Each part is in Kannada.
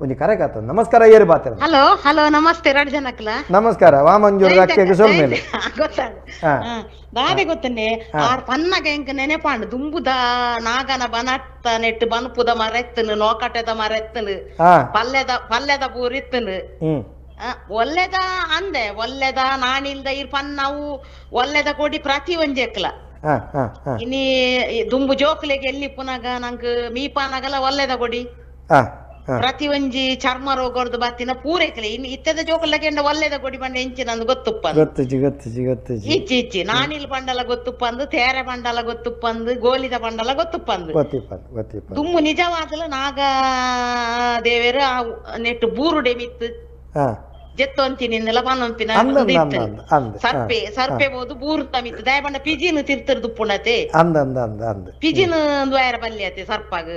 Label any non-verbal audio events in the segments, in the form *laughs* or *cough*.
ಒಂಜಿ ಕರೆ ಕಾತದ ನಮಸ್ಕಾರ ಏರಿ ಬಾತ ಹಲೋ ಹಲೋ ನಮಸ್ತೆ ಎರಡು ಜನಕ್ಕಲ. ನಮಸ್ಕಾರ ವಾಮಂಜೂರು ಅಕ್ಕೆಗೆ ಸೋಲ್ ಮೇಲೆ. ದಾದೆ ಗೊತ್ತನೆ ಆರ್ ಪನ್ನಗ ಎಂಕ್ ನೆನೆಪಾಂಡು. ದುಂಬುದ ನಾಗನ ಬನತ್ತ ನೆಟ್ಟು ಬನ್ಪುದ ಮರೆತ್ತನು ನೋಕಟದ ಮರೆತ್ತನು ಪಲ್ಲೆದ ಪಲ್ಲೆದ ಹ್ಮ್. ಒಳ್ಳೆದ ಅಂದೆ ಒಳ್ಳೆದ ನಾಣಿಲ್ದ ಇರ್ ಪನ್ನವು ಒಳ್ಳೆದ ಕೊಡಿ ಪ್ರತಿ ಒಂಜೆಕ್ಲ. ಹಾ ದುಂಬು ಜೋಕ್ಲೆಗೆ ಎಲ್ಲಿ ಪುನಗ ನಂಗ್ ಮೀಪಾನಗಲ ಒಳ್ಳೆದ ಕೊಡಿ. ಪ್ರತಿ ಒಂಜಿ ಚರ್ಮ ರೋಗದ ಬತ್ತಿನ ಪೂರೈಕಲೆ. ಇನ್ನು ಇತ್ತದ ಜೋಕಲ್ಲ ಕೆಂಡ ಒಳ್ಳೆದ ಕೊಡಿ ಬಂಡ ಎಂಚಿನ ನಂದು ಗೊತ್ತುಪ್ಪ ಗೊತ್ತುಜಿ ಗೊತ್ತುಜಿ ಗೊತ್ತುಜಿ ಇಚ್ಚಿ ಇಚ್ಚಿ ನಾನಿಲ್ ಬಂಡಲ ಗೊತ್ತುಪ್ಪಂದು ತೇರೆ ಬಂಡಲ ಗೊತ್ತುಪ್ಪಂದು ಗೋಲಿದ ಬಂಡಲ ಗೊತ್ತುಪ್ಪ ಅಂದು ಗೊತ್ತಿಪ್ಪ ದುಮ್ಮು ನಿಜವಾದಲು ನಾಗ ದೇವೇರು ನೆಟ್ಟು ಬೂರುಡೆ ಮಿತ್ತು. ಅಂದ ಅಂದ ಸರ್ಪೆ ಸರ್ಪೆ ಬೋದು ಬೂರು ತಮಿತ್ ದಯಬಂಡ ಪಿಜಿನ್ ತಿರ್ತಿರ್ದು ಪುಣತೆ. ಪಿಜಿನ್ ದ್ವಾರ ಬಲ್ಯತೆ ಸರ್ಪಾಗ.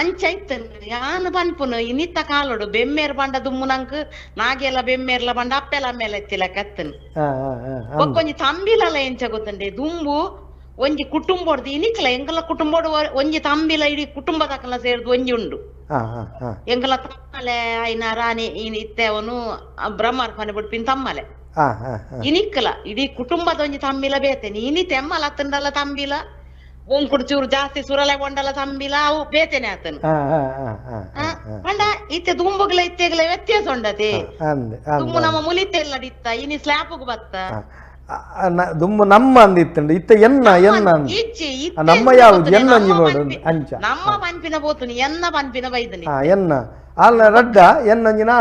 ಅಂಚ ಇತ್ತನ್ ಯಾನ್ ಪನ್ಪುನು ಇನ್ನಿತ್ತ ಕಾಲೋಡು ಬೆಮ್ಮೇರ್ ಬಂಡ ದುಮ್ಮುನಂಕ್ ನಾಗೆಲ್ಲ ಬೆಮ್ಮೇರ್ಲ ಬಂಡ ಅಪ್ಪೆಲ ಮೇಲೆ ಎತ್ತಿಲ ಕತ್ತನ್. ಹಾ ಹಾ ಹಾ ಅಂದ್. ಒಕ್ಕೊಂಜಿ ತಂಬಿಲಲ ಎಂಚ ಗೊತ್ತಂಡೆ ದುಂಬು ಒಂಜಿ ಕುಟುಂಬಡ್ದು ಇನಿಕ್ಲ ಎಂಕಲ ಕುಟುಂಬಡು ಒಂಜಿ ತಂಬಿಲ ಇಡೀ ಕುಟುಂಬದಕಲ ಸೇರ್ದು ಒಂಜಿ ಉಂಡು. ಎಂಕಲ ತಮ್ಮಲೆ ಐನ ರಾಣಿ ಇನ್ ಇತ್ತೆವನು ಬ್ರಹ್ಮರ್ ಪನೆ ಬಿಡ್ಪಿನ್ ತಮ್ಮಲೆ. ಇನಿಕ್ಕಲ ಇಡೀ ಕುಟುಂಬದ ಒಂಜಿ ತಮ್ಮಿಲ ಬೇತೇನೆ ಇನಿ ತೆಮ್ಮಲ ಅತ್ತಂಡಲ ತಂಬಿಲ. ಒಂಕುಡು ಚೂರು ಜಾಸ್ತಿ ಸುರಲೆ ಕೊಂಡಲ್ಲ ತಂಬಿಲ ಅವು ಬೇತೆನೆ ಆತನು. ಪಂಡ ಇತ್ತೆ ದುಂಬುಗ್ಲ ಇತ್ತೆಗ್ಲ ವ್ಯತ್ಯಾಸ ಉಂಡತೆ. ದುಂಬು ನಮ್ಮ ಮುಲಿತೆಲ್ಲ ಇತ್ತ ಇನಿ ಸ್ಲ್ಯಾಪ್ ಬತ್ತ. ದುಮ್ಮ ನಮ್ಮ ಅಂದಿತ್ತಂಡು ಇತ್ತ ಎನ್ನ ಎನ್ನ ನಮ್ಮ ಯಾವ್ದು? ಎನ್ನ ಅಂಜಿಬೋಡು ಅಂಚ ನಮ್ಮ ಪನ್ಪಿನ ಬೋತುನಿ ಎನ್ನ ಪನ್ಪಿನ ಬೈದನಿ ಹಾ ಎನ್ನ. ಅಲ್ಲ ರಡ್ಡ ಎನ್ನ ಅಂಜಿನ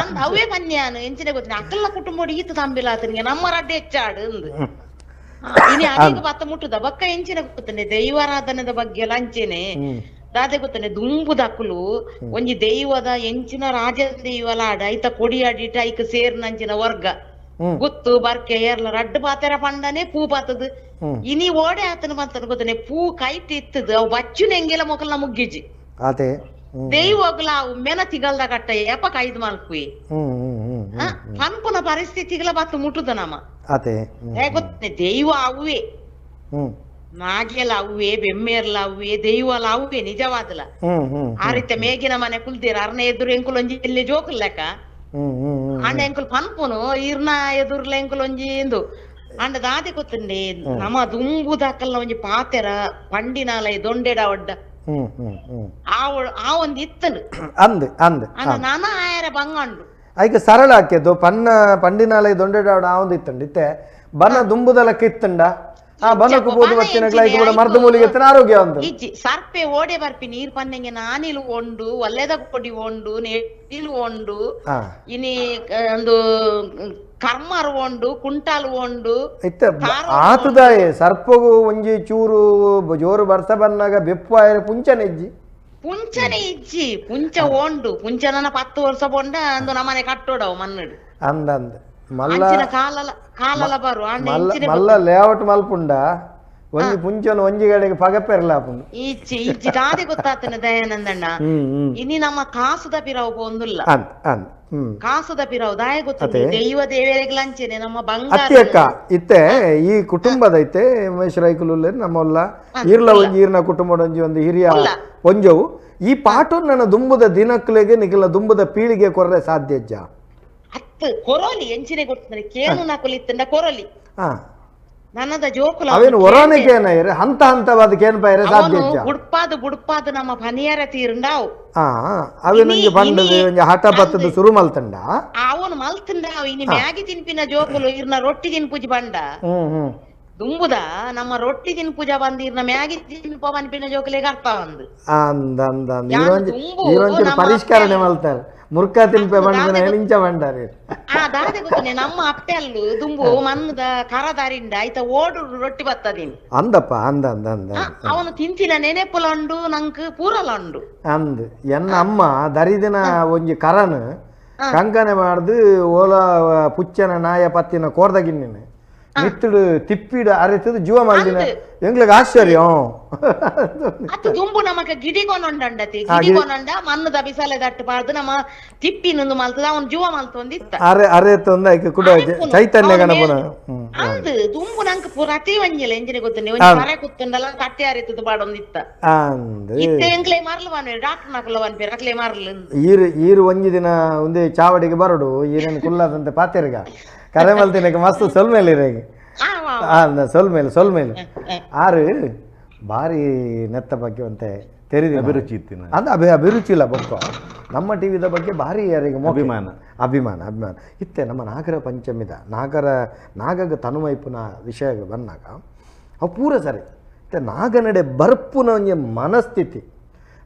ಅಂದ ಅವೇ ಪನ್ಯಾನು ಎಂಚಿನ ಗೊತ್ತಿನ. ಅಕ್ಕಲ್ಲ ಕುಟುಂಬ ಈತ ತಂಬಿಲ ಆತನಿಗೆ. ನಮ್ಮ ರಡ್ಡೆ ಹೆಚ್ಚಾಡು ಅಂದು. ಇನಿ ಅದೀಗ ಬತ್ತ ಮುಟ್ಟುದ. ಬಕ್ಕ ಎಂಚಿನ ಗೊತ್ತನೆ ದೈವಾರಾಧನದ ಬಗ್ಗೆ ಎಲ್ಲ ಅಂಚೆನೆ ದಾದೆ ಗೊತ್ತನೆ ದುಂಬು ದಕ್ಕಲು ಒಂಜಿ ದೈವದ ಎಂಚಿನ ರಾಜ ದೈವಲಾಡ ಐತ ಕೊಡಿಯಾಡಿಟ ಐಕ ಸೇರ್ನಂಚಿನ ವರ್ಗ. ಗುತ್ತು ಬರ್ಕೆ ಏರ್ಲ ರಡ್ಡು ಪಾತೆರ ಪಂಡನೆ ಪೂ ಪಾತದು. ಇನಿ ಓಡೆ ಆತನ ಬಂತನ ಗೊತ್ತನೆ ಪೂ ಕೈಟ್ ಇತ್ತದು ಅವು ಬಚ್ಚುನ ಎಂಗೆಲ ಮೊಕಲ್ನ ಮುಗ್ಗಿಜಿ ಅದೇ. ಹ್ಮ್. ದೈವಗ್ಲ ಅವು ಮೆನ ತಿಗಲ್ದ ಕಟ್ಟ ಎಪ್ಪ ಕೈದ್ ಮಲ್ಪುಯಿ ಪಂಪನ ಪರಿಸ್ಥಿತಿಗಳ ಬತ್ತ ಮುಟ್ಟುದ ನಮ್ಮ ಅದೇ. ಏ ಗೊತ್ತನೆ ದೈವ ಅವುವೆ. ನಾಗೆಲ್ಲ ಅವುವೆ ಬೆಮ್ಮೇರ್ಲ ಅವುವೆ ದೈವಲ ಅವುವೆ ನಿಜವಾದಲ. ಹ್ಮ್ ಹ್ಮ್ ಆ ರೀತಿ ಮೇಗಿನ ಮನೆ ಕುಲ್ದಿರ ಅರ್ನ ಎದುರು ಎಂಕುಲ್ ಒಂಜಿ ಇಲ್ಲಿ ಜೋಕುಲ್ ಲೆಕ್ಕ ಅಂಡ ಎಂಕುಲ್ ಪನ್ಪುನು ಇರ್ನ ಎದುರ್ಲ ಎಂಕುಲ್ ಒಂಜಿ ಇಂದು ಆಂಡ ದಾದಿ ಗೊತ್ತಂಡಿ ನಮ ದುಂಬು ದಾಕಲ್ನ ಒಂಜಿ ಪಾತೆರ ಪಂಡಿನಾಲ ದೊಂಡೆಡ ಒಡ್ಡ. ಆ ಒಂದು ಇತ್ತಲು ಅಂದ್ ಅಂದ್ ನಾನ ಆಯರ ಬಂಗಂಡು. ಐಕೆ ಸರಳ ಹಾಕಿದ್ದು ಪನ್ನ ಪಂಡಿನಾಲಯ ಆ ಒಂದು ಇತ್ತಂಡು ಇತ್ತೆ. ಬನ ದುಂಬುದಲಕ್ಕೆ ಇತ್ತಂಡ ಆ ಬೋದು ಕೂಡ ಮರ್ದ ಮೂಲಿಗೆ ಆರೋಗ್ಯ ಅಂತ ಇಜ್ಜಿ ಸರ್ಪೆ ಓಡೆ ಬರ್ಪಿ ನೀರ್ ಪನ್ನೆಂಗೆ ನಾನಿಲ್ ಒಂಡು ಒಳ್ಳೆದ ಕೊಡಿ ಒಂಡು ನೆಟ್ಟಿಲು ಹಾ. ಇನಿ ಒಂದು ಕರ್ಮರು ಒಂಡು ಕುಂಟಾಲು ಒಂಡು ಇತ್ತೆ ಆತದಾಯೆ ಸರ್ಪಗು ಒಂಜಿ ಚೂರು ಜೋರು ಬರ್ತ ಬನ್ನಾಗ ಬೆಪ್ಪು ಆಯ್ರೆ ಪುಂಚನೆಜ್ಜಿ ಪುಂಚನೆ ಇಜ್ಜಿ ಪುಂಚ ಓಂಡು ಪುಂಚನನ ಪತ್ತು ವರ್ಷ ಬೊಂಡ ಅಂದು ನಮ್ಮನೆ ಕಟ್ಟೋಡವು ಮನ್ನಡು. ಅಂದ. ಇಂಚಿನ ಮಲ್ಲ ಲೇಔಟ್ ಮಲ್ಪುಂಡ. ಒಂಜಿ ಪುಂಚನು ಒಂಜಿ ಕಡೆಗೆ ಪಗಪೆರ್ಲಾಪುಂಡು ಈಚೆ ಈಚೆ ದಾದಿ ಗೊತ್ತಾತನ ದಯಾನಂದಣ್ಣ. *laughs* ಇನಿ ನಮ್ಮ ಕಾಸುದ ಪಿರಾವು ಹ್ಮ್. ಕಾಸುದ ಪಿರಾವು ದಾಯ ಗೊತ್ತಾತೆ ದೈವ ದೇವರಿಗ್ಲಂಚೆನೆ ನಮ್ಮ ಬಂಗಾರ ಅತ್ಯಕ್ಕ ಇತ್ತೆ ಈ ಕುಟುಂಬದ ಐತೆ ಉಮೇಶ್ ರೈಕುಲು ನಮ್ಮಲ್ಲ. ಇರ್ಲ ಒಂಜಿ ಇರ್ನ ಕುಟುಂಬದ ಒಂಜಿ ಒಂದು ಹಿರಿಯ ಒಂಜವು. ಈ ಪಾಟು ನನ್ನ ದುಂಬುದ ದಿನಕ್ಲೆಗೆ ನಿಖಿಲ ದುಂಬುದ ಪೀಳಿಗೆ ಕೊರ್ರೆ ಸಾಧ್ಯಜ್ಜ ಅತ್ತ ಕೊರೋಲಿ ಎಂಚಿನೆ ಕೇಳು ಕೇನು ತಂದ ಕೊರೋಲಿ. ಹಾ. ನನ್ನದ ಜೋಕುಲ ಅವೇನು ಒರೋನಿಕೆ ಏನಾಯ್ರೆ ಹಂತ ಹಂತವಾದ ಕೇನ್ ಪೈರೆ ಅವನು ಸಾಧ್ಯಜ್ಜ ಬುಡ್ಪಾದು ಬುಡ್ಪಾದು ನಮ್ಮ ಪನಿಯರ ತೀರುಂಡಾವು. ಅವೇನೊಂಜಿ ಬಂಡದು ಒಂಜಿ ಹಠ ಬತ್ತದ ಶುರು ಮಲ್ತಂಡ? ಅವನು ಮಲ್ತಂಡ ಇನಿ ಮ್ಯಾಗಿ ತಿನ್ಪಿನ ಜೋಕುಲು ಇರ್ನ ರೊಟ್ಟಿ ತಿನ್ಪುಜಿ ಬಂಡ. ದುಂಬುದ? ನಮ್ಮ ರೊಟ್ಟಿ ತಿನ್ಪುಜ ಬಂದ್ ಇರ್ನ ಮ್ಯಾಗಿ ತಿನ್ಪ ಮನ್ಪಿನ ಜೋಕುಲಿಗೆ ಅರ್ಥ ಒಂದು ಅಂದ ಅಂದ ಪರಿಷ್ಕರಣೆ ಮಲ್ತಾರೆ. ಮುರ್ಕ ತಿನ್ಪೆ ಬಂಡಿನ ಹೆಣಿಂಚ ಬಂಡಾರಿ ಆ ದಾದೆ ಗೊತ್ತನೆ ನಮ್ಮ ಅಪ್ಪೆಲ್ಲು ದುಂಬು ಮನ್ನದ ಕರದಾರಿಂದ ಆಯ್ತ ಓಡು ರೊಟ್ಟಿ ಬತ್ತದಿನ್ ಅಂದಪ್ಪ ಅಂದ ಅಂದ ಅಂದ ಅವನು ತಿಂತಿನ ನೆನೆಪುಲಂಡು ನಂಕ್ ಪೂರಲಂಡು ಅಂದ್ ಎನ್ನ ಅಮ್ಮ ದರಿದಿನ ಒಂಜಿ ಕರನ್ ಕಂಕನೆ ಮಾಡ್ದು ಓಲ ಪುಚ್ಚನ ನಾಯ ಪತ್ತಿನ ಕೋರ್ದಗಿನ್ನಿನ ಮಿತ್ತುಡು ತಿಪ್ಪಿಡು ಅರೆತದು ಜೀವ ಮಾಡಿನ ಎಂಗ್ಲಿಗೆ ಆಶ್ಚರ್ಯ ಅತ್ತು ದುಂಬು ನಮಕ್ ಗಿಡಿ ಕೊನೊಂಡಂಡತಿ ಆ, ಗಿಡಿ ಗಿಡಿ- ಕೊನೊಂಡ ಮಣ್ಣದ ಬಿಸಲೆ ದಟ್ಟು ಪಾಡ್ದು ನಮ್ಮ ತಿಪ್ಪಿನೊಂದು ಮಲ್ತದ ಅವನ್ ಜೀವ ಮಲ್ತೊಂದಿತ್ತ ಅರೆ ಅರೆತ ಒಂದು ಆಯ್ಕೆ ಕೂಡ ಅರೆಪ್ಪುನು. ಚೈತನ್ಯ ಅವ್ನು ಗಣಪನ ಮೇಲು- ಹ್ಮ್ ಅಂದ್ ದುಂಬು ನಂಗೆ ಪೂರ ಅತಿ ಒಂಜಿಲ್ಲ ಎಂಜಿನ ಗೊತ್ತನೆ ಆ. ಒಂಜಿ ಮರೆ ಕುತ್ತಂಡಲ್ಲ ಕಟ್ಟಿ ಅರಿತದ ಪಾಡೊಂದಿತ್ತ ಅಂದ್ ಇತ್ತ ಎಂಕ್ಲೆ ಮಾರ್ಲು ಬನ್ನಿ ಡಾಕ್ಟರ್ ನಕಲ ಬನ್ಪೇರು ಅಕ್ಲೆ ಮಾರ್ಲು ಈರು ಈರು ಒಂಜಿ ದಿನ ಒಂದೇ ಚಾವಡಿಗೆ ಬರಡು ಈರೇನು ಕುಲ್ಲದಂತೆ ಪಾತೆರ್ಗ ಕರೆ ಮಲ್ತಿನಕ್ಕೆ ಮಸ್ತ್ ಸೊಲ್ಮೇಲಿರೇಗೆ ಆ, ವಾ, ವಾ. ಆ ಸೊಲ್ಮೇಲೆ ಸೊಲ್ಮೇಲೆ. ಆರು ಭಾರಿ ನೆತ್ತ ಬಗ್ಗೆ ಅಂತೆ ತೆರಿದಿ ಅಭಿರುಚಿ ಇತ್ತು ಅದು ಅಭಿ ಅಭಿರುಚಿ ಇಲ್ಲ ಬೊಕ್ಕ ನಮ್ಮ ಟಿವಿದ ಬಗ್ಗೆ ಭಾರಿ ಯಾರಿಗೆ. ಅಭಿಮಾನ. ಅಭಿಮಾನ ಅಭಿಮಾನ. ಇತ್ತೆ ನಮ್ಮ ನಾಗರ ಪಂಚಮಿದ. ನಾಗರ ನಾಗಗ ತನುವೈಪುನ ವಿಷಯ ಬಂದಾಗ ಅವು ಪೂರ ಸರಿ. ಇತ್ತೆ ನಾಗನಡೆ ಬರ್ಪುನ ಒಂಜಿ ಮನಸ್ಥಿತಿ.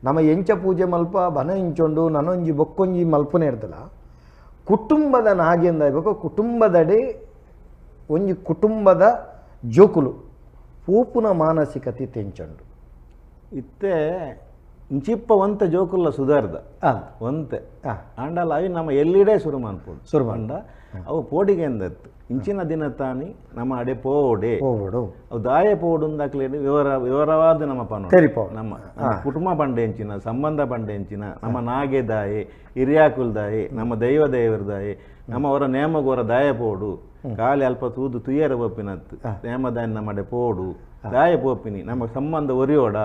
ನಮ್ಮ ಎಂಚ ಪೂಜೆ ಮಲ್ಪ ಬನ ಇಂಚೊಂಡು ನನೊಂಜಿ ಬೊಕ್ಕೊಂಜಿ ಮಲ್ಪನೆ ಇರ್ತಲ್ಲ ಕುಟುಂಬದ ನಾಗೆಂದ ಹೇಳ್ಬೇಕು? ಕುಟುಂಬದಡಿ ಒಂದು ಕುಟುಂಬದ ಜೋಕುಲು ಪೂಪುನ ಮಾನಸಿಕತೆ ತೆಂಚಂಡು. ಇತ್ತೆ ಇಂಚಿಪ್ಪ ಒಂತೆ ಜೋಕುಲ್ಲ ಸುಧಾರ್ದ ಒಂತೆ. ಆ. ಆಂಡಲ ಅವಿ ನಮ್ಮ ಎಲ್ಲಿಡೆ ಶುರು ಮಾಡ್ಬೋದು. ಶುರು ಮಾಡ ಅವು ಪೋಡಿಗೆ ಎಂದತ್ತು. ಇಂಚಿನ ದಿನ ತಾನಿ ನಮ್ಮ ಅಡೆ ಪೋಡೆ. ದಾಯ ಪೋಡು ದಾಖಲೆ ವಿವರ ವಿವರವಾದ ನಮ್ಮ ಪನ ತೆರಿಪೋ. ನಮ್ಮ ಕುಟುಂಬ ಬಂಡೆ ಎಂಚಿನ ಸಂಬಂಧ ಬಂಡೆ ಎಂಚಿನ ನಮ್ಮ ನಾಗೆ ದಾಯೆ ಹಿರಿಯಾಕುಲ್ ದಾಯೆ ನಮ್ಮ ದೈವ ದೇವರ ದಾಯೆ ನಮ್ಮ ಅವರ ನೇಮಗೋರ ದಾಯ ಪೋಡು. ಕಾಲಿ ಅಲ್ಪ ತೂದು ತುಯ್ಯರ ಪೋಪಿನತ್ತು ನಮ್ಮ ನಮ್ಮಡೆ ಪೋಡು. ದಾಯ ಪೋಪಿನಿ. ನಮ್ಮ ಸಂಬಂಧ ಒರಿಯೋಡ.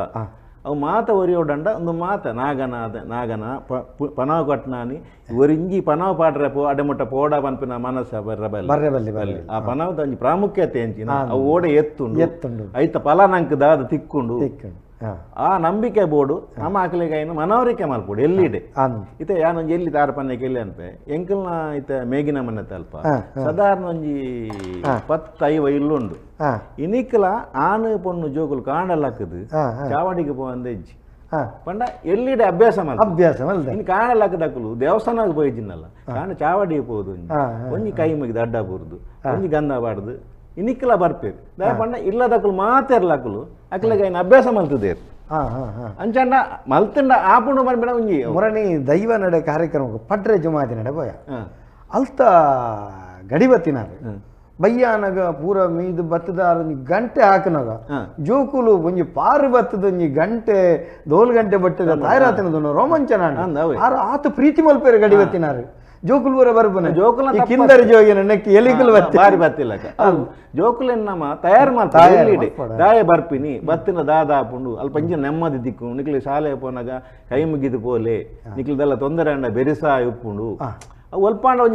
ಅವು ಮಾತ ಒರಿಯೋಡಂಡ ಒಂದು ಮಾತ ನಾಗನಾದ ನಾಗನ ಪ- ಪು- ಪನಾವ್ ಕಟ್ನಾನಿ ಒರಿಂಜಿ ಪನಾವ್ ಪಾಡ್ರೆ ಪೋ ಅಡೆಮುಟ್ಟ ಪೋಡ ಪನ್ಪಿನ ಮನಸ್ಸ ಬರ್ರ ಬಲ್ಲಿ ಬರ್ರೆ ಬಲ್ಲಿ ಬರ್ರೆ ಆ ಪನವದ ಒಂಜಿ ಪ್ರಾಮುಖ್ಯತೆ ಎಂಚಿನ ಅವು ಓಡೆ ಎತ್ತುಂಡು ಎತ್ತುಂಡು ಐತ ಫಲ ನಂಗೆ ದಾದ ತಿಕ್ಕೊಂಡು ತಿಕ್ಕಂಡು ಹಾಂ ಆ ನಂಬಿಕೆ ಬೋಡು ನಮ್ಮ ಆಕಲಿಗಾಯಿನ ಮನವರಿಕೆ ಮಲ್ಪೋಡು ಎಲ್ಲಿಡೆ ಇತ ಯಾನೊಂಜಿ ಎಲ್ಲಿ ತಾರ ಪನ್ನೆಗೆ ಎಲ್ಲಿ ಅನ್ಪೆ ಎಂಕಲ್ನ ಇತ ಮೇಗಿನ ಮನೆ ತಲ್ಪ ಸಾಧಾರಣ ಒಂಜಿ ಪತ್ತೈವ ಇಲ್ಲುಂಡು ಉಂಡು ಇನಿಕ್ಲ ಆನೆ ಪೊಣ್ಣು ಜೋಕುಲು ಕಾಣಲಾಕದು ಚಾವಡಿಗೆ ಪೋಂದ ಇಜ್ಜಿ. ಹಾಂ. ಪಂಡ ಎಲ್ಲಿಡೆ ಅಭ್ಯಾಸ ಮಲ್ಪ ಅಭ್ಯಾಸ ಮಲ್ದೆ ಇನ್ನು ಕಾಣಲಕ್ಕದಕ್ಕಲು ದೇವಸ್ಥಾನಕ್ಕೆ ಪೋಯಿಜಿನ್ನಲ್ಲ ಕಾಣ ಚಾವಡಿಗೆ ಪೋದು ಒಂಜಿ. ಕೈ ಮುಗಿದು ಅಡ್ಡ ಬುರ್ದು ಒಂಜಿ ಗಂಧ ಬಾಡ್ದು ಇನಿಕ್ಲ ಬರ್ಪೇರು. ದಯ ಪಂಡ ಇಲ್ಲದಕ್ಕಲು ಮಾತೆರ್ಲಕ್ಕಲು ಅಕ್ಕಲಿಗೆ ಏನು ಅಭ್ಯಾಸ ಮಲ್ತಿದ್ದೇರು ಹಾಂ ಹಾಂ ಹಾಂ. ಅಂಚಂಡ ಮಲ್ತಂಡ ಆಪುಂಡು ಬಂದ್ಬಿಡ ಒಂಜಿ ಮುರಣಿ ದೈವ ನಡೆ ಕಾರ್ಯಕ್ರಮ ಪಟ್ರೆ ಜುಮಾತಿ ನಡೆ ಹ. ಅಲ್ತ ಗಡಿಬತ್ತಿನಾರು ಬಯ್ಯಾನಗ ಪೂರ ಮೀದು ಬತ್ತದಾರ ಗಂಟೆ ಹಾಕನಗ ಜೋಕುಲು ಒಂಜಿ ಪಾರು ಬತ್ತದ ಒಂಜಿ ಗಂಟೆ ದೋಲ್ ಗಂಟೆ ಬಟ್ಟದ ತಾಯ್ರಾತಿನದೊಂದು ರೋಮಾಂಚನ. ಆರು ಆತ ಪ್ರೀತಿ ಮಲ್ಪೇರು ಗಡಿಬತ್ತಿನಾರು ಜೋಕುಲು ಬರ ಬರ್ಬನ ಜೋಕುಲ ಕಿಂದರಿ ಜೋಗಿನ ನೆಕ್ಕಿ ಎಲಿಕಲ್ ಬತ್ತಿ ಬಾರಿ ಬತ್ತಿಲ್ಲಕ ಜೋಕುಲೆನ್ ನಮ್ಮ ತಯಾರು ಮಾಡ್ತಾರೆ ದಾಯ ಬರ್ಪಿನಿ ಬತ್ತಿನ ದಾದ ಆಪುಂಡು ಅಲ್ಪ ಇಂಜಿನ ನೆಮ್ಮದಿ ದಿಕ್ಕು ನಿಕ್ಲಿ ಶಾಲೆ ಪೋನಾಗ ಕೈ ಮುಗಿದು ಪೋಲೆ ನಿಕ್ಲಿದೆಲ್ಲ ತೊಂದರೆ ಅಂಡ ಬೆರಿಸ ಉಪ್ಪುಂಡು.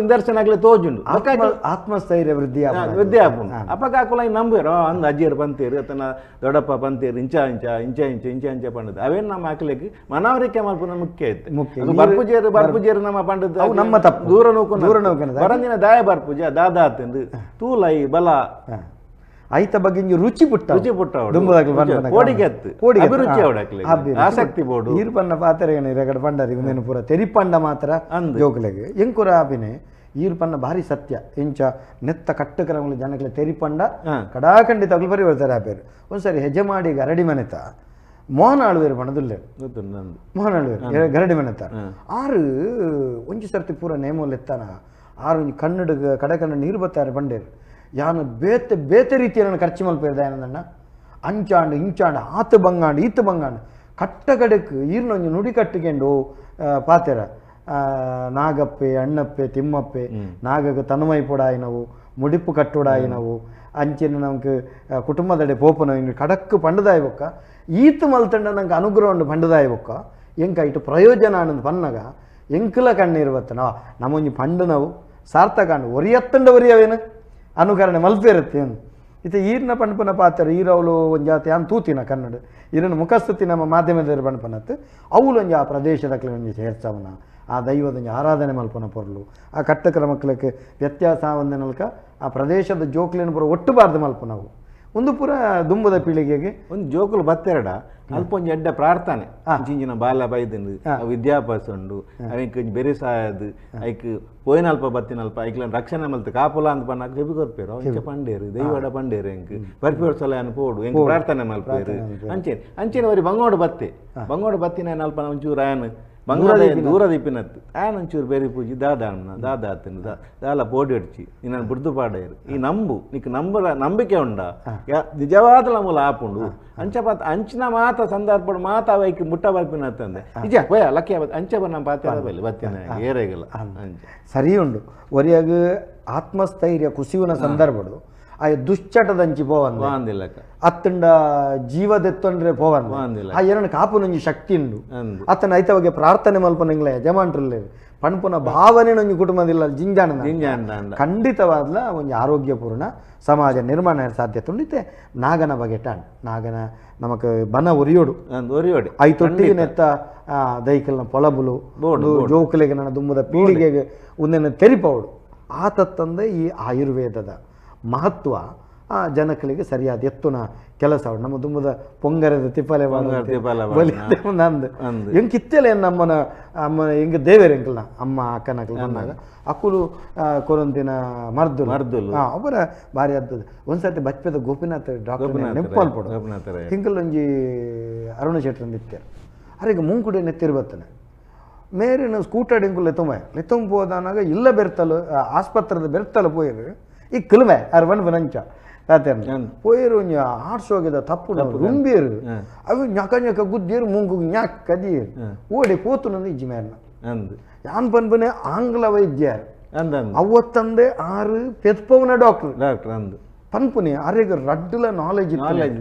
ನಿದರ್ಶನ ಆಗ್ಲಿ ತೋಜುಂಡು ಆತ್ಮ ಆತ್ಮಸ್ಥೈರ್ಯ ವೃದ್ಧಿ ವೃದ್ಧಿ ಆಪುಂಡು ಅಪ್ಪಕ ಇನ್ನು ನಂಬಿರೋ ಅಂದ್ ಅಜ್ಜಿಯರು ಪಂತೀರು ಅತನ ದೊಡ್ಡಪ್ಪ ಪಂತೀರು ಇಂಚ ಇಂಚ ಇಂಚ ಇಂಚ ಇಂಚ ಇಂಚ ಪಂಡದ ಅವೇನು ನಮ್ಮ ಹಾಕ್ಲಿಕ್ಕೆ ಮನವರಿಕೆ ಮಲ್ಪುನ ಮುಖ್ಯ ಐತೆ ಮುಖ್ಯ. ಬರ್ಪುಜೇರು ಬರ್ಪುಜೇರು ನಮ್ಮ ಪಂಡದ ಅವು ನಮ್ಮ ತಪ್ಪು. ದೂರ ನೋಕು ದೂರ ನೂಕುನದ. ಬರಂದಿನ ದಾಯ ಬರ್ಪುಜ ದಾದಾ ಆತಂದು ತೂಲೈ ಬಲ. ಐತ ಬಗ್ಗೆ ರುಚಿ ಪುಟ್ಟ ರುಚಿ ಪುಟ್ಟ. ಅಭಿರುಚಿ ಅವಡು ಆಸಕ್ತಿ ಬೋಡು. ಈರ್ ಪಾತ್ರ ಇರಗಡ ಪಂಡರಿ ಒಂದೇನು ಪೂರ. ತೆರಿಪಂಡ ಮಾತ್ರ. ಜೋಕುಲೆಗೆ. ಎಂಕುರ ಆಪಿನೆ ಈರ್ ಪನ್ನ ಭಾರಿ ಸತ್ಯ. ಎಂಚ ನೆತ್ತ ಕಟ್ಟಕರములు ಜನಕ್ಲೆ ತೆರಿಪಂಡ. ಹ. ಕಡಾಖಂಡಿತ ಅಗ್ಲು ಪರಿ ಆಪೇರು ಒಂದ್ಸರಿ ಹೆಜ್ಜೆ ಮಾಡಿ ಗರಡಿ ಮನೆತ. ಮೋಹನ ಆಳ್ವೇರು ಪಣದುಲ್ಲೆ ಮೋಹನ ಆಳ್ವೇರು. ಗರಡಿ ಮನೆತ. ಆರು ಒಂಜಿ ಸರ್ತಿ ಪೂರ ನೇಮೋಲ್ ಎತ್ತಾನ. ಆರು ಕನ್ನಡ ಕಡೆ ಕನ್ನಡ ನೀರು ಬತ್ತಾರೆ ಬಂಡೇರು. ಯಾನು ಬೇತೆ ಬೇತೆ ರೀತಿಯನ್ನು ಖರ್ಚು ಮಲ್ಪೇರ್ದ ಏನಂದಣ್ಣ? ಅಂಚಾಂಡು ಇಂಚಾಂಡು ಆತು ಬಂಗಾಂಡು ಈತು ಬಂಗಾಂಡು. ಕಟ್ಟ ಕಡೆಕ್ ಈರ್ನೊಂದು ನುಡಿ ಕಟ್ಟಿಕೊಂಡು ಪಾತೆರ. ನಾಗಪ್ಪೆ ಅಣ್ಣಪ್ಪೆ ತಿಮ್ಮಪ್ಪೆ ನಾಗಕ್ಕೆ ತನುಮೈ ಪುಡಾಯಿನವು ಮುಡಿಪು ಕಟ್ಟುಡಾಯಿನವು ಅಂಚಿನ ನಮ್ಗೆ ಕುಟುಂಬದಡೆ ಪೋಪನ ಹಿಂಗೆ ಕಡಕ್ಕು ಪಂಡದಾಯ್ ಬೊಕ್ಕ ಈತು ಮಲ್ತಂಡ ನಂಗೆ ಅನುಗ್ರಹ ಉಂಡು ಪಂಡದಾಯಿ ಬೊಕ್ಕ ಎಂಕ ಇಟ್ಟು ಪ್ರಯೋಜನ ಅನ್ನೋದು ಪನ್ನಗ. ಎಂಕುಲ ಕಣ್ಣೀರು ನಾವು ನಮ್ಮೊಂಜಿ ಪಂಡನವು. ಸಾರ್ಥಕಾಂಡು ಒರಿಯತ್ತಂಡ ಒರಿಯವೇನು? ಅನುಕರಣೆ ಮಲ್ಪೇರುತ್ತೆ ಅಂತ ಇತ್ತೆ ಈರ್ನ ಪಣಪನ ಪಾತ್ರ ಈರವಳು ಒಂಜಾತಿ ಅಂತ ತೂತಿನ ಕನ್ನಡ. ಇರನ್ನು ಮುಖಸ್ತುತಿ ನಮ್ಮ ಮಾಧ್ಯಮದಲ್ಲಿ ಪಣಪನತ್ತು ಅವಳು ಒಂದು ಆ ಪ್ರದೇಶದಕ್ಲೆ ಒಂಜಿ ಸೇರ್ಸವನ ಆ ದೈವದ ಆರಾಧನೆ ಮಲ್ಪನ ಪೊರ್ಲು. ಆ ಕಟ್ಟಕ್ರಮಕ್ಕೆ ವ್ಯತ್ಯಾಸ ವ್ಯತ್ಯಾಸ ಒಂದನಲ್ಕ ಆ ಪ್ರದೇಶದ ಜೋಕ್ಲಿನ ಒಟ್ಟು ಬಾರ್ದ್ ಮಲ್ಪನವು. ಒಂದು ಪುರ ದುಂಬದ ಪೀಳಿಗೆಗೆ. ಒಂದು ಜೋಕುಲು ಬತ್ತೆರಡ ಅಲ್ಪ ಒಂಜಿ ಎಡ್ಡ ಪ್ರಾರ್ಥನೆ ಇಂಚಿಂಚಿನ ಬಾಲ ಬೈದಂದು ವಿದ್ಯಾಭ್ಯಾಸ ಉಂಡು ಅವಕ್ಕೆ ಒಂಜಿ ಬೆರಿಸಾಯದು ಐಕ್ ಪೋಯಿನಲ್ಪ ಬತ್ತಿನಲ್ಪ ಐಕ್ಲ ರಕ್ಷಣೆ ಮಲ್ತು ಕಾಪುಲ ಅಂತ ಬಣ್ಣ ಜಬಿ ಕೊರ್ಪೇರು. ಇಂಚ ಪಂಡೇರು ದೈವಡ ಪಂಡೇರು ಎಂಕ್ ಬರ್ಪೇರು ಸಲ ಅನ್ ಪೋಡು ಎಂಕ್ ಪ್ರಾರ್ಥನೆ ಮಲ್ಪೇರು. ಅಂಚೇನು ಅಂಚೆನ ವರಿ ಬಂಗೋಡು ಬತ್ತೆ. ಬಂಗೋಡು ಬತ್ತಿನ ಅಲ್ಪ ಒಂಚೂರು ಆಯನ್ ಮಂಗಳೂರು ದೂರದಿಪ್ಪಿನತ್ತು ಆ ನಂಚೂರು ಬೇರೆ ಪೂಜೆ ದಾದಾಣ್ಣ ದಾದಾ ದಾ ದಾಲ ಬೋಡಿ ಅಡ್ಚಿ ನಾನು ಬಿಡ್ದು ಪಾಡೇರು ಈ ನಂಬು ನಿಕ್ ನಂಬರ ನಂಬಿಕೆ ಉಂಡ. ನಿಜವಾದ ನಮ್ಮೂಲ ಆಪುಂಡು ಅಂಚ ಪಾತ ಅಂಚಿನ ಮಾತ ಸಂದರ್ಭ ಮಾತ ಅವೈಕಿ ಮುಟ್ಟ ಬರ್ಪಿನತ್ತಂದೆ ನಿಜ ಹೋಯ ಲಕ್ಕಿ ಅಂಚೆ ಬರ್ ನಮ್ಮ ಪಾತ್ರ ಬಲ್ಲಿ ಬತ್ತೇನೆ ಏರೇಗಿಲ್ಲ ಸರಿ ಉಂಡು. ಒರಿಯಾಗ ಆತ್ಮಸ್ಥೈರ್ಯ ಕುಸಿಯುವ ಸಂದರ್ಭಡು ಆ ದುಶ್ಚಟದಂಚಿ ಪೋವಂದಿಲ್ಲಕ್ಕ ಅತ್ತಂಡ ಜೀವದೆತ್ತೊಂಡ್ರೆ ಪೋವನ್ ಆ ಎರಡು ಕಾಪು ನಂಜಿ ಶಕ್ತಿ ಉಂಡು. ಅತ್ತನ ಐತ ಐತವಗೆ ಪ್ರಾರ್ಥನೆ ಮಲ್ಪನಂಗ್ಲ ಯಜಮಾನ್ರಲ್ಲೇ. ಪಣ್ಪುನ ಭಾವನೆ ನಂಜು ಕುಟುಂಬದಿಲ್ಲ ಜಿಂಜಾನ ಖಂಡಿತವಾದ್ಲ ಒಂದು ಆರೋಗ್ಯಪೂರ್ಣ ಸಮಾಜ ನಿರ್ಮಾಣ ಸಾಧ್ಯತೆ ಉಂಡಿತೆ ನಾಗನ ಬಗೆ ಟಾಣ್. ನಾಗನ ನಮಕ್ ಬನ ಒರಿಯೋಡು. ಒರಿಯೋಡು. ಐತೊಟ್ಟಿಗೆ ನೆತ್ತ ದೈಕಲ್ನ ಪೊಲಬುಲು ಜೋಕಲೆಗೆ ನನ್ನ ದುಮ್ಮದ ಪೀಳಿಗೆಗೆ ಒಂದನ್ನು ತೆರಿಪವಡು ಆತತ್ತಂದೆ ಈ ಆಯುರ್ವೇದದ ಮಹತ್ವ ಆ ಜನಗಳಿಗೆ ಸರಿಯಾದ ಎತ್ತುನ ಕೆಲಸ ನಮ್ಮ ದುಮ್ಮದ ಪೊಂಗರದ ತಿಪ್ಪಲೆ ನಂದು ಹೆಂಗೆ ಕಿತ್ತಲೆ ನಮ್ಮನ ಅಮ್ಮ ಹೆಂಗ ದೇವೇರ್ ಹೆಂಗಲ್ಲ ಅಮ್ಮ ಅಕ್ಕನ ಬಂದಾಗ. ಅಕ್ಕುಲು ಆ, ಕೊರಂತಿನ ಮರ್ದು ಮರ್ದುಲು. ಅವರ ಭಾರಿ ಅದ್ಭುತ ಒಂದ್ಸತಿ ಬಚ್ಪದ ಗೋಪಿನಾಥ ಡಾಕ್ಟರ್ ಗೋಪಿನಾಥರ ಒಂಜಿ ಅರುಣ ಶೆಟ್ರ ನಿತ್ಯ ಅರೆಗೆ ಮುಂಕುಡೆ ನೆತ್ತಿರು ಬತ್ತನೆ ಮೇರಿನ ಸ್ಕೂಟರ್ ಡಿಂಕು ಲೆತ್ತೊಂಬ ಲೆತ್ತೊಂಬ ಹೋದಾನಾಗ ಇಲ್ಲ ಬೆರ್ತಲು ಆಸ್ಪತ್ರೆದ ಬೆರ್ತಲು ಪೋಯಿರು. ಈ ಕಿಲುಮೆ ಬಣ್ಣ ಬನಂಚ ತಾತೇರ್ನ ಹ್ಮ್. ಪೋಯಿರು ಒಂಜಿ ಆಡ್ಸೋಗಿದ ತಪ್ಪು ರುಂಬೀರು. ಅವು ñಕ ñಕ ಗುದ್ದೀರು ಮುಂಗು ñಾಕ್ ಕದೀರು. ಓಡಿ ಪೋತುನಂದು ಇಜ್ಜಿ ಮೇರ್ನ ಯಾನ್ ಪನ್ಪನೆ ಆಂಗ್ಲ ವೈದ್ಯರು. ಅವತ್ತಂದೆ ಆರು ಪೆತ್ಪವನ ಡಾಕ್ಟರ್. ಡಾಕ್ಟರ್ ಅಂದು. ಪನ್ಪುನಿ ಅರೆಗ ರಡ್ಡುಲ ನಾಲೆಜ್ ಇತ್ತು. ನಾಲೆಜ್.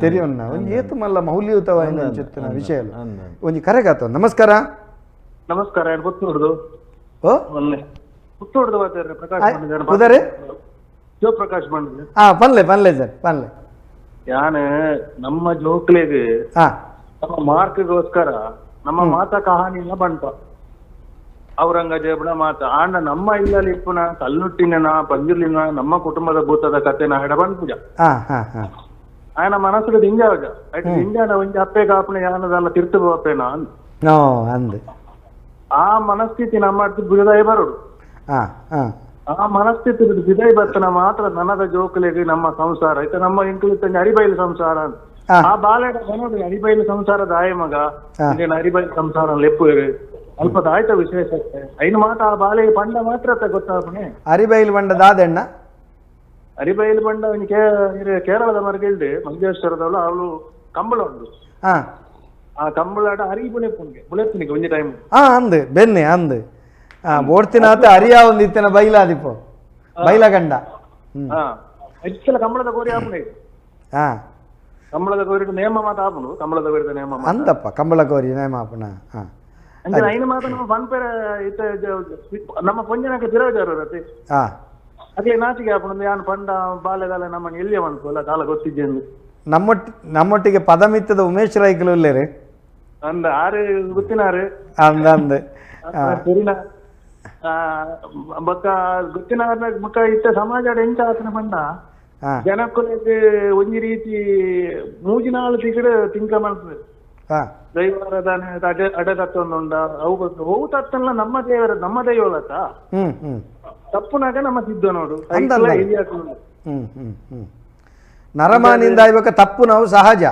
ತೆರಿಯೋನ್ನ ಒಂಜಿ ಏತು ಮಲ್ಲ ಮೌಲ್ಯಯುತವಾದ ಚಿತ್ತಿನ ವಿಷಯ ಅಂದ ಒಂಜಿ ಕರೆಗಾತ. ನಮಸ್ಕಾರ. ನಮಸ್ಕಾರ ಗೊತ್ತು ಪುತ್ತೂರ್ದು ಓ ಪುತ್ತೂರ್ದು ಮಾತಾಡ್ರೆ ಪ್ರಕಾಶ್ ಆಯ್- ಶಿವಪ್ರಕಾಶ್ பண்ணுங்க ஆ பண்ணல பண்ணல சார் ನಮ್ಮ ಜೋಕ್ಲಿಗೆ ಹಾ. ಮಾರ್ಕ್ ಮಾರ್ಕ್ಗೋಸ್ಕರ ನಮ್ಮ ಮಾತ ಕಹಾನಿನ ಬಂತ. ಔರಂಗಜೇಬನ ಮಾತ. ಆಂಡ ನಮ್ಮ ಇಲ್ಲಲ್ಲಿ ಇಪ್ಪುನ ಕಲ್ಲುಟ್ಟಿನ ಪಂಜಿರ್ಲಿನ ನಮ್ಮ ಕುಟುಂಬದ ಭೂತದ ಕಥೆನ ಹೆಡ ಬಂದ್ಬಿಡ ಹಾ ಹಾ ಹಾ. ಆಯನ ಮನಸ್ಸು ಹಿಂಜಾವಜ ಒಂಜಿ ಅಪ್ಪೆ ಕಾಪನ ಯಾನದಲ್ಲ ತಿರ್ತು ಅಪ್ಪೇನ ಅಂದ್. ಆ ಮನಸ್ಥಿತಿ ನಮ್ಮ ಬಿಡದಾಯ ಬರೋಡು. ಹಾ ಹಾ. ಆ ಮನಸ್ಥಿತಿ ಬಿದೈ ಬರ್ತನ ಮಾತ್ರ ನನದ ಜೋಕುಲೆಗೆ ನಮ್ಮ ಸಂಸಾರ. ಐತೆ ನಮ್ಮ ಇಂಕ್ಲು ತಂಜ ಅರಿಬೈಲು ಸಂಸಾರ ಅಂತ. ಹಾ. ಆ ಬಾಲೆಡ ಬನೋಡು ಅರಿಬೈಲು ಸಂಸಾರ ದಾಯ ಮಗ ಹಾ. ಇಂದಿನ ಅರಿಬೈಲು ಸಂಸಾರ ಲೆಪ್ಪುವೆರು ಅಲ್ಪ ದಾಯ್ತ ವಿಶೇಷತೆ ಐನು ಮಾತ ಆ ಬಾಲೆಗೆ ಪಂಡ ಮಾತ್ರ ಅತ್ತ ಗೊತ್ತಾಪನೆ ಅರಿಬೈಲ್ ಬಂಡ ದಾದಣ್ಣ ಅರಿಬೈಲು ಪಂಡ ಅವನು ಕೇ ಇರು ಕೇರಳದ ಮರ್ಗಿಲ್ದೆ ಮಂಜೇಶ್ವರದವಳು ಅವಳು ಕಂಬಳ ಉಂಟು. ಹಾ ಆ ಕಂಬಳಾಟ ಅರಿಪುನೆ ಪುನ್ಗೆ ಮುಳೆಪ್ಪನಿಗೆ ಒಂಜಿ ಟೈಮ್ ಹಾ ಅಂದ್ ಬೆನ್ನೆ ಅಂದ್. ಹಾ ಬೋಡ್ತಿನಾತ ಅರಿಯಾ ಒಂದು ಇತ್ತಿನ ಬೈಲಾದಿಪ್ಪು ಬೈಲಗಂಡ ಹ್ಮ್ ಹಾ ಹೆಚ್ಚಲ ಕಂಬಳದ ಕೋರಿ ಆಪುನೆ ಹಾ ಕಂಬಳದ ಕೋರಿಟ್ಟು ನೇಮ ಮಾತ ಆಪುನು ಕಂಬಳದ ಕೋರಿದ ನೇಮ ಮಾತ ಅಂದಪ್ಪ ಕಂಬಳ ಕೋರಿ ನೇಮಾಪನ ಹಾ ಅಂದ್ರೆ ಐನ ಮಾತ ನಮ್ಮ ಪನ್ಪೆರ ಇತ್ತ ಜ- ನಮ್ಮ ಪೊಂಜನಕ್ಕೆ ತಿರವಜಾರು ರತಿ ಹಾ ಅದೇ ನಾಚಿಕೆ ಹಾಕೊಂಡು ಯಾನ್ ಪಂಡ ಬಾಲ್ಯಗಾಲ ನಮ್ಮನ್ನು ಎಲ್ಲಿಯ ಅಲ್ಲ ಕಾಲ ಗೊತ್ತಿದ್ದೆಂದು ನಮ್ಮೊಟ್ಟಿ ನಮ್ಮೊಟ್ಟಿಗೆ ಪದಮಿತ್ತದ ಉಮೇಶ್ ರೈಕಲು ಇಲ್ಲೇರಿ ಅಂದ ಆರು ಗೊತ್ತಿನಾರು ಅಂದ ಅಂದ್ ಸರಿನ ಆ, ಬೊಕ್ಕ ಗೊತ್ತಿನಾರ ಬೊಕ್ಕ ಇತ್ತ ಸಮಾಜ ಎಂಚ ಆತನ ಪಂಡ ಜನಕ್ಕೆ ಜನಕ್ಕುಲೆಗ್ ಒಂಜಿ ರೀತಿ ಮೂಜಿನಾಳು ತಿಗಡು ತಿಂಕ ಮನಸ್ಸು ಹಾ. ದೈವಾರಾಧನೆ ಅಡೆ ಅಡೆ ತತ್ತೊಂದುಂಡ ಅವು ಅವು ತತ್ತಲ್ಲ ನಮ್ಮ ದೇವರ ನಮ್ಮ ಹ್ಮ್ ತಪ್ಪುನಾಗ ನಮ್ಮ ಸಿದ್ಧ ನೋಡು. ನರಮಾನಿಂದ ಇವಾಗ ತಪ್ಪು ನಾವು ಸಹಜ.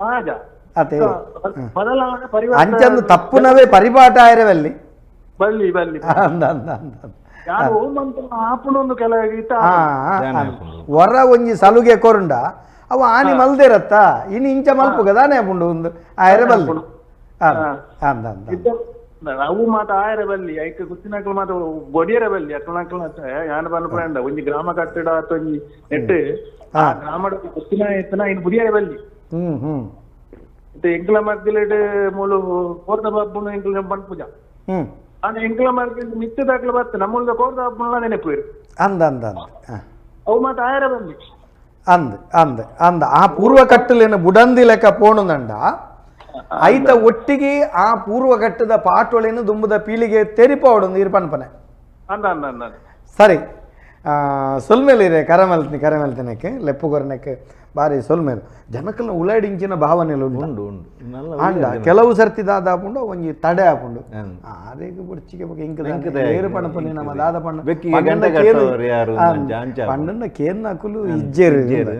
ಸಹಜ. ಅದೇ. ಅಂಚಂದು ತಪ್ಪುನವೇ ಪರಿಪಾಠ ಆಯ್ರವಲ್ಲಿ. ಬಲ್ಲಿ ಬಲ್ಲಿ ಅಂದ ಅಂದ ಅಂದ ಯಾರು ಓಂ ಅಂತ ಆಪುಣೊಂದು ಕೆಲ ಇತ್ತ ಹಾ ಧ್ಯಾನ ವರ ಒಂಜಿ ಸಲುಗೆ ಕೊರುಂಡ. ಅವ ಆನಿ ಮಲ್ದಿರತ್ತ? ಇನ್ನು ಇಂಚ ಮಲ್ಪುಗ ಗದಾನೆ ಪುಂಡು ಒಂದು. ಆಯ್ರ ಬಲ್ಲಿ. ಅಂದ ಅಂದ ಅವು ಮಾತ ಆಯರ ಬಲ್ಲಿ ಐಕ ಗುತ್ತಿನಕಲ್ ಮಾತ ಬೊಡಿಯರ ಬಲ್ಲಿ ಅಕ್ಕನಕಲ್ ಯಾನ ಬನ್ಪಂಡ ಒಂಜಿ ಗ್ರಾಮ ಕಟ್ಟಡ ಅಥವಾ ಒಂಜಿ ನೆಟ್ಟು ಆ ಗ್ರಾಮದ ಗುತ್ತಿನ ಎತ್ತನ ಇನ್ನು ಬುದಿಯರ ಬಲ್ಲಿ. ಹ್ಮ್ ಹ್ಮ್. ಎಂಕಲ ಮರ್ದಿಲೆಡ್ ಮೂಲು ಕೋರ್ದ ಬಾಬುನ ಎಂಕಲ ಪೂಜಾ. ಹ್ಮ್. ಆನ ಎಂಕಲ ಮರ್ಗಿಲ್ ಮಿತ್ತದಾಕ್ಲ ಬತ್ತ ನಮ್ಮಲ್ದ ಕೋರ್ದ ಬಾಬುನ ನೆನಪು ಅಂದ ಅಂದ ಅಂದ ಹಾ ಅವು ಮಾತ ಆಯರ ಬಲ್ಲಿ ಅಂದ್ ಅಂದ್ ಅಂದ ಆ ಪೂರ್ವ ಕಟ್ಟಲಿನ ಬುಡಂದಿ ಲೆಕ್ಕ ಪೋಣುದಂಡ ಐತ ಒಟ್ಟಿಗೆ ಆ ಪೂರ್ವ ಕಟ್ಟದ ಪಾಟೊಳೆನು ದುಂಬುದ ಪೀಳಿಗೆ ತೆರಿಪವಡು ಇರು ಪನ್ಪನೆ ಅಂದ ಅಂದ ಅಂದ ಅಂದ. ಸರಿ ಇದೆ ಕರಮಲ್ತಿನಿ ಕರಮಲ್ತಿನಕ್ಕೆ ಲೆಪ್ಪುಗೊರನಕ್ಕೆ ಬಾರಿ ಸೊಲ್ಮೇಲೆ ಜನಕಲ್ನ ಉಲಾಡಿಂಚಿನ ಭಾವನೆಲು ಉಂಡು ಉಂಡು ಆಂಡ ಕೆಲವು ಸರ್ತಿ ದಾದ ಆಪುಂಡು ಒಂಜಿ ತಡೆ ಆಪುಂಡು ಹ್ಮ್. ಆರೇಗ ಬುಡ್ಚಿಗೆ ಬಗ್ಗೆ ಇಂಕ ಏರು ಪಣಪನಿ ನಮ್ಮ ದಾದ ಪಣ್ಣ ಬೆಕ್ಕಿಗೆ ಗಂಟೆ ಕಟ್ಟೋರು ಯಾರು? ಅಂಚ ಅಂಚ ಪಂಡನ್ನ ಕೇನ್ ಹಾಕಲು ಇಜ್ಜೇರು ಇಜ್ಜೇರು.